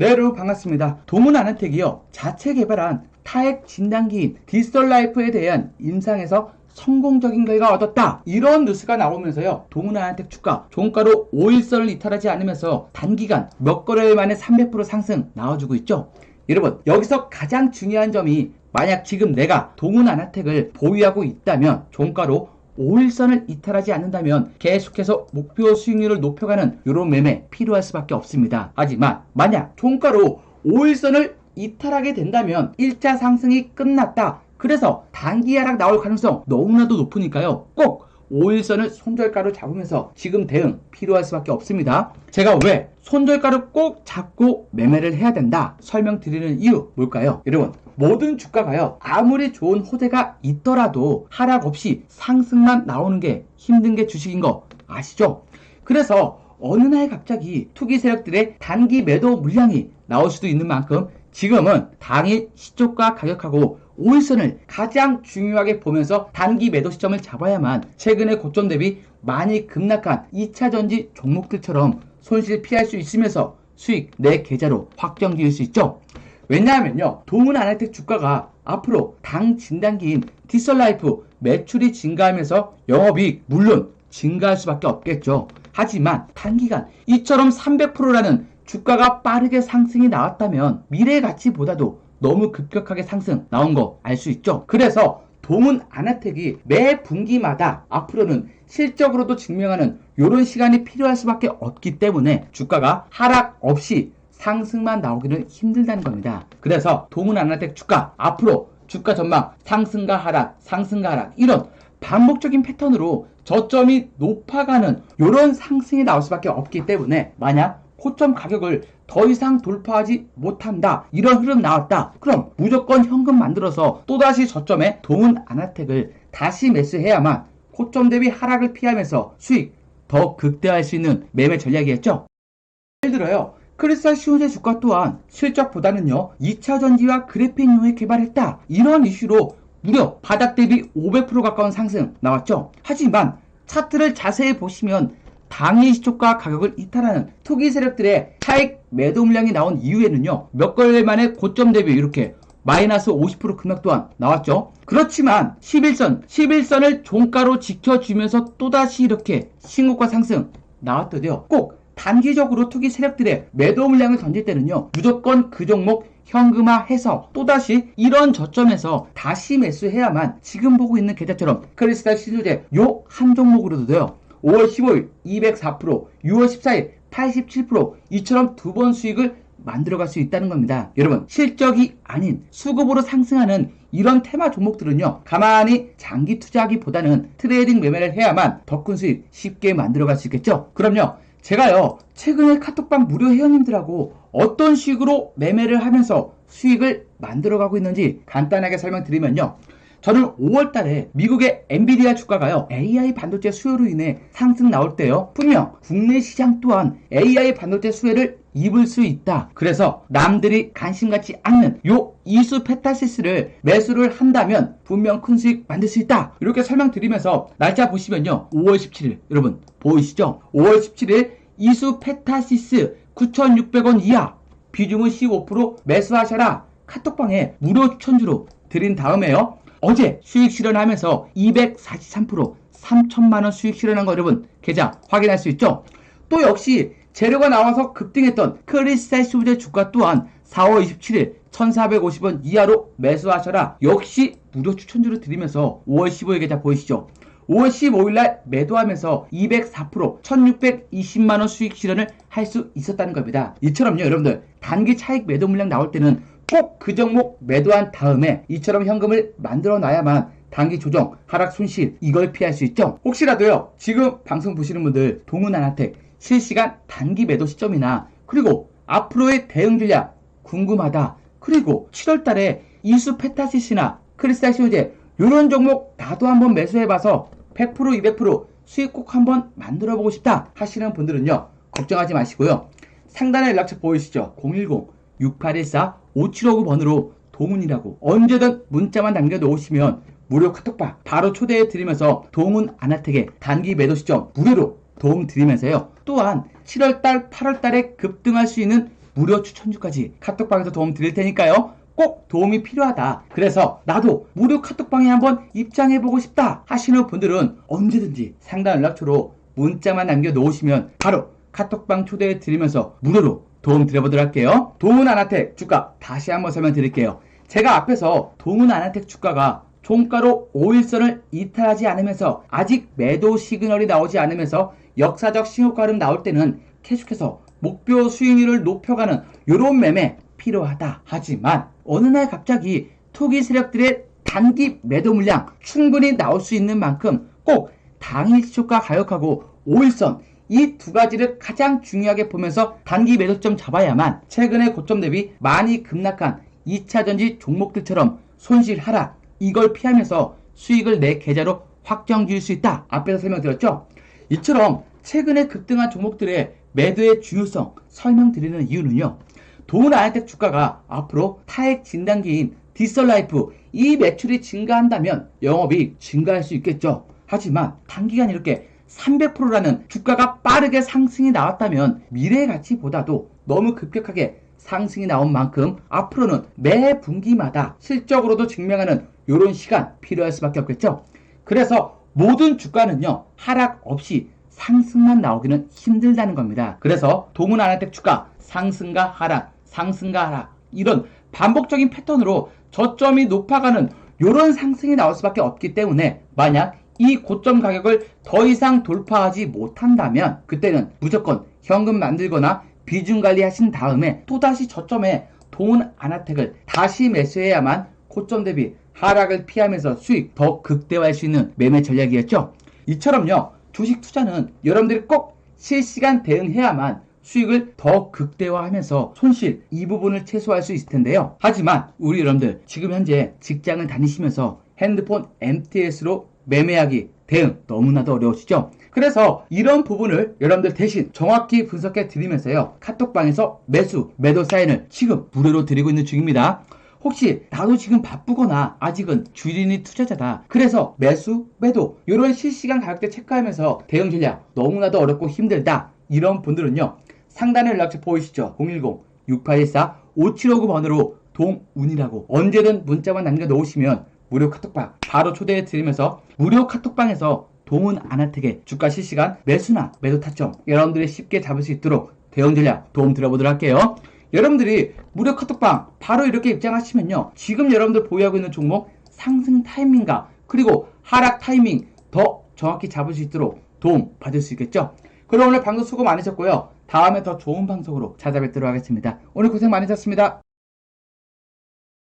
네, 여러분 반갑습니다. 동은 아나텍이요. 자체 개발한 타액 진단기인 디지털 라이프에 대한 임상에서 성공적인 결과 얻었다. 이런 뉴스가 나오면서요. 아나텍 주가 종가로 5일선을 이탈하지 않으면서 단기간 몇 거래일 만에 300% 상승 나와주고 있죠. 여러분 여기서 가장 중요한 점이 만약 지금 내가 동은 아나텍을 보유하고 있다면 종가로 5일선을 이탈하지 않는다면 계속해서 목표 수익률을 높여가는 이런 매매 필요할 수밖에 없습니다. 하지만 만약 종가로 5일선을 이탈하게 된다면 1차 상승이 끝났다. 그래서 단기 하락 나올 가능성 너무나도 높으니까요. 꼭 5일선을 손절가로 잡으면서 지금 대응 필요할 수밖에 없습니다. 제가 왜 손절가를 꼭 잡고 매매를 해야 된다 설명드리는 이유 뭘까요? 여러분 모든 주가가요 아무리 좋은 호재가 있더라도 하락 없이 상승만 나오는 게 힘든 게 주식인 거 아시죠? 그래서 어느 날 갑자기 투기 세력들의 단기 매도 물량이 나올 수도 있는 만큼 지금은 당일 시초가 가격하고 5일선을 가장 중요하게 보면서 단기 매도 시점을 잡아야만 최근의 고점 대비 많이 급락한 2차전지 종목들처럼 손실 피할 수 있으면서 수익 내 계좌로 확정 지을 수 있죠. 왜냐하면요. 동은 아나텍 주가가 앞으로 당 진단기인 디설라이프 매출이 증가하면서 영업이익 물론 증가할 수밖에 없겠죠. 하지만 단기간 이처럼 300%라는 주가가 빠르게 상승이 나왔다면 미래 가치보다도 너무 급격하게 상승 나온 거 알 수 있죠. 그래서 동은 아나텍이 매 분기마다 앞으로는 실적으로도 증명하는 이런 시간이 필요할 수밖에 없기 때문에 주가가 하락 없이 상승만 나오기는 힘들다는 겁니다. 그래서 동은 아나텍 주가 앞으로 주가 전망 상승과 하락, 상승과 하락 이런 반복적인 패턴으로 저점이 높아가는 이런 상승이 나올 수밖에 없기 때문에 만약 고점 가격을 더 이상 돌파하지 못한다. 이런 흐름 나왔다. 그럼 무조건 현금 만들어서 또다시 저점에 동은 아나텍을 다시 매수해야만 고점 대비 하락을 피하면서 수익 더 극대화할 수 있는 매매 전략이었죠. 예를 들어요. 크리스탈 시오제 주가 또한 실적보다는요 2차 전지와 그래핀용을 개발했다 이런 이슈로 무려 바닥 대비 500% 가까운 상승 나왔죠 하지만 차트를 자세히 보시면 당일 시초가 가격을 이탈하는 투기 세력들의 차익 매도 물량이 나온 이후에는요 몇 거래 만에 고점 대비 이렇게 마이너스 50% 급락 또한 나왔죠. 그렇지만 11선, 11선을 종가로 지켜주면서 또다시 이렇게 신고가 상승 나왔더니요. 꼭 단기적으로 투기 세력들의 매도 물량을 던질 때는요. 무조건 그 종목 현금화해서 또다시 이런 저점에서 다시 매수해야만 지금 보고 있는 계좌처럼 크리스탈 시조제 요 한 종목으로도요. 5월 15일 204%, 6월 14일 87% 이처럼 두 번 수익을 만들어갈 수 있다는 겁니다. 여러분 실적이 아닌 수급으로 상승하는 이런 테마 종목들은요 가만히 장기 투자하기보다는 트레이딩 매매를 해야만 더 큰 수익 쉽게 만들어갈 수 있겠죠. 그럼요 제가요 최근에 카톡방 무료 회원님들하고 어떤 식으로 매매를 하면서 수익을 만들어가고 있는지 간단하게 설명드리면요. 저는 5월 달에 미국의 엔비디아 주가가요, AI 반도체 수요로 인해 상승 나올 때요, 분명 국내 시장 또한 AI 반도체 수혜를 입을 수 있다. 그래서 남들이 관심 갖지 않는 요 이수 페타시스를 매수를 한다면 분명 큰 수익 만들 수 있다. 이렇게 설명드리면서 날짜 보시면요, 5월 17일, 여러분, 보이시죠? 5월 17일 이수 페타시스 9,600원 이하, 비중은 15% 매수하셔라. 카톡방에 무료 추천주로 드린 다음에요. 어제 수익 실현하면서 243% 3천만원 수익 실현한 거 여러분 계좌 확인할 수 있죠? 또 역시 재료가 나와서 급등했던 크리스탈 수제 주가 또한 4월 27일 1450원 이하로 매수하셔라 역시 무료 추천주를 드리면서 5월 15일 계좌 보이시죠? 5월 15일 날 매도하면서 204% 1620만원 수익 실현을 할 수 있었다는 겁니다. 이처럼요 여러분들 단기 차익 매도 물량 나올 때는 꼭 그 종목 매도한 다음에 이처럼 현금을 만들어 놔야만 단기 조정, 하락 손실 이걸 피할 수 있죠. 혹시라도요 지금 방송 보시는 분들 동은아나텍 실시간 단기 매도 시점이나 그리고 앞으로의 대응 전략 궁금하다. 그리고 7월 달에 이수 페타시스나 크리스탈 시오제 이런 종목 나도 한번 매수해봐서 100% 200% 수익 꼭 한번 만들어 보고 싶다 하시는 분들은요 걱정하지 마시고요. 상단에 연락처 보이시죠? 010-6814-5759 번으로 동훈이라고 언제든 문자만 남겨놓으시면 무료 카톡방 바로 초대해 드리면서 동훈 아나텍의 단기 매도 시점 무료로 도움 드리면서요 또한 7월달 8월달에 급등할 수 있는 무료 추천주까지 카톡방에서 도움 드릴 테니까요. 꼭 도움이 필요하다. 그래서 나도 무료 카톡방에 한번 입장해보고 싶다 하시는 분들은 언제든지 상담 연락처로 문자만 남겨 놓으시면 바로 카톡방 초대해 드리면서 무료로 도움 드려보도록 할게요. 동은 아나텍 주가 다시 한번 설명드릴게요. 제가 앞에서 동은 아나텍 주가가 종가로 5일선을 이탈하지 않으면서 아직 매도 시그널이 나오지 않으면서 역사적 신호가름 나올 때는 계속해서 목표 수익률을 높여가는 이런 매매 필요하다. 하지만 어느 날 갑자기 투기 세력들의 단기 매도 물량 충분히 나올 수 있는 만큼 꼭 당일 시초가 가격하고 5일선 이 두 가지를 가장 중요하게 보면서 단기 매도점 잡아야만 최근의 고점 대비 많이 급락한 2차전지 종목들처럼 손실 하락 이걸 피하면서 수익을 내 계좌로 확정 지을 수 있다. 앞에서 설명드렸죠? 이처럼 최근에 급등한 종목들의 매도의 중요성 설명드리는 이유는요. 돈 아이텍 주가가 앞으로 타액 진단기인 디설라이프 이 매출이 증가한다면 영업이익 증가할 수 있겠죠. 하지만 단기간 이렇게 300%라는 주가가 빠르게 상승이 나왔다면 미래 가치보다도 너무 급격하게 상승이 나온 만큼 앞으로는 매 분기마다 실적으로도 증명하는 이런 시간 필요할 수밖에 없겠죠. 그래서 모든 주가는요 하락 없이 상승만 나오기는 힘들다는 겁니다. 그래서 동은 아나텍 주가 상승과 하락, 상승과 하락 이런 반복적인 패턴으로 저점이 높아가는 이런 상승이 나올 수밖에 없기 때문에 만약 이 고점 가격을 더 이상 돌파하지 못한다면 그때는 무조건 현금 만들거나 비중 관리하신 다음에 또다시 저점에 동은 아나텍을 다시 매수해야만 고점 대비 하락을 피하면서 수익 더 극대화할 수 있는 매매 전략이었죠. 이처럼요. 주식 투자는 여러분들이 꼭 실시간 대응해야만 수익을 더 극대화하면서 손실 이 부분을 최소화할 수 있을 텐데요. 하지만 우리 여러분들 지금 현재 직장을 다니시면서 핸드폰 MTS로 매매하기 대응 너무나도 어려우시죠? 그래서 이런 부분을 여러분들 대신 정확히 분석해 드리면서요. 카톡방에서 매수, 매도 사인을 지금 무료로 드리고 있는 중입니다. 혹시 나도 지금 바쁘거나 아직은 주린이 투자자다. 그래서 매수, 매도 이런 실시간 가격대 체크하면서 대응 전략 너무나도 어렵고 힘들다. 이런 분들은요. 상단에 연락처 보이시죠? 010-6814-5759번으로 동운이라고 언제든 문자만 남겨 놓으시면 무료 카톡방 바로 초대해 드리면서 무료 카톡방에서 동은 아나텍의 주가 실시간 매수나 매도 타점 여러분들이 쉽게 잡을 수 있도록 대응 전략 도움 드려보도록 할게요. 여러분들이 무료 카톡방 바로 이렇게 입장하시면요. 지금 여러분들 보유하고 있는 종목 상승 타이밍과 그리고 하락 타이밍 더 정확히 잡을 수 있도록 도움 받을 수 있겠죠. 그럼 오늘 방송 수고 많으셨고요. 다음에 더 좋은 방송으로 찾아뵙도록 하겠습니다. 오늘 고생 많으셨습니다.